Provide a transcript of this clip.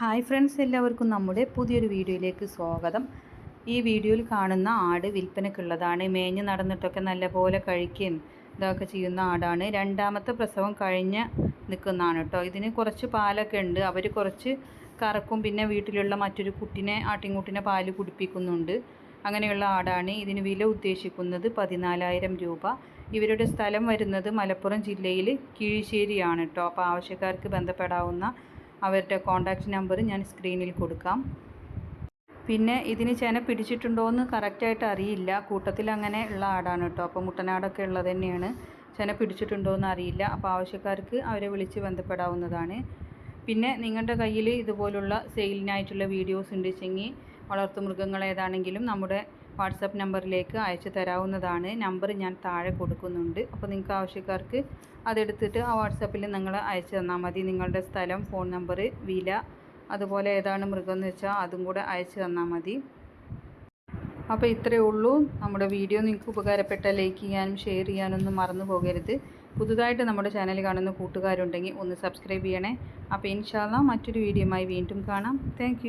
Hi friends എല്ലാവർക്കും നമ്മുടെ പുതിയൊരു വീഡിയോയിലേക്ക് സ്വാഗതം. ഈ വീഡിയോയിൽ കാണുന്ന ആട് വിൽപ്പനക്കുള്ളതാണ് മേഞ്ഞ് നടന്നിട്ടൊക്കെ നല്ലപോലെ കഴിക്കുകയും ഇതൊക്കെ ചെയ്യുന്ന ആടാണ്. രണ്ടാമത്തെ പ്രസവം കഴിഞ്ഞ് നിൽക്കുന്നതാണ് കേട്ടോ. ഇതിന് കുറച്ച് പാലൊക്കെ ഉണ്ട്. അവർ കുറച്ച് കറക്കും പിന്നെ വീട്ടിലുള്ള മറ്റൊരു കുട്ടിനെ ആട്ടിൻകുട്ടിനെ പാൽ കുടിപ്പിക്കുന്നുണ്ട്. അങ്ങനെയുള്ള ആടാണ് ഇതിന് വില ഉദ്ദേശിക്കുന്നത് പതിനാലായിരം രൂപ. ഇവരുടെ സ്ഥലം വരുന്നത് മലപ്പുറം ജില്ലയിൽ കീഴ്ശ്ശേരിയാണ് കേട്ടോ. അപ്പോൾ ആവശ്യക്കാർക്ക് ബന്ധപ്പെടാവുന്ന അവരുടെ കോൺടാക്റ്റ് നമ്പർ ഞാൻ സ്ക്രീനിൽ കൊടുക്കാം. പിന്നെ ഇതിന് ചേന പിടിച്ചിട്ടുണ്ടോ എന്ന് കറക്റ്റായിട്ട് അറിയില്ല. കൂട്ടത്തിൽ അങ്ങനെ ഉള്ള ആടാണ് കേട്ടോ. അപ്പോൾ മുട്ടനാടൊക്കെ ഉള്ളത് തന്നെയാണ്. ചേന പിടിച്ചിട്ടുണ്ടോ എന്ന് അറിയില്ല. അപ്പോൾ ആവശ്യക്കാർക്ക് അവരെ വിളിച്ച് ബന്ധപ്പെടാവുന്നതാണ്. പിന്നെ നിങ്ങളുടെ കയ്യിൽ ഇതുപോലുള്ള സെയിലിനായിട്ടുള്ള വീഡിയോസ് ഉണ്ടെച്ചെങ്കിൽ വളർത്തു വളർത്തുമൃഗങ്ങളേതാണെങ്കിലും നമ്മുടെ വാട്സപ്പ് നമ്പറിലേക്ക് അയച്ചു തരാവുന്നതാണ്. നമ്പർ ഞാൻ താഴെ കൊടുക്കുന്നുണ്ട്. അപ്പോൾ നിങ്ങൾക്ക് ആവശ്യക്കാർക്ക് അതെടുത്തിട്ട് ആ വാട്സപ്പിൽ നിങ്ങൾ അയച്ചു തന്നാൽ മതി. നിങ്ങളുടെ സ്ഥലം ഫോൺ നമ്പർ വില അതുപോലെ ഏതാണ് മൃഗം എന്ന് വെച്ചാൽ അതും കൂടെ അയച്ചു തന്നാൽ മതി. അപ്പോൾ ഇത്രയേ ഉള്ളൂ. നമ്മുടെ വീഡിയോ നിങ്ങൾക്ക് ഉപകാരപ്പെട്ട ലൈക്ക് ചെയ്യാനും ഷെയർ ചെയ്യാനൊന്നും മറന്നു പോകരുത്. പുതുതായിട്ട് നമ്മുടെ ചാനൽ കാണുന്ന കൂട്ടുകാരുണ്ടെങ്കിൽ ഒന്ന് സബ്സ്ക്രൈബ് ചെയ്യണേ. അപ്പോൾ ഇൻഷാല്ല മറ്റൊരു വീഡിയോയുമായി വീണ്ടും കാണാം. താങ്ക്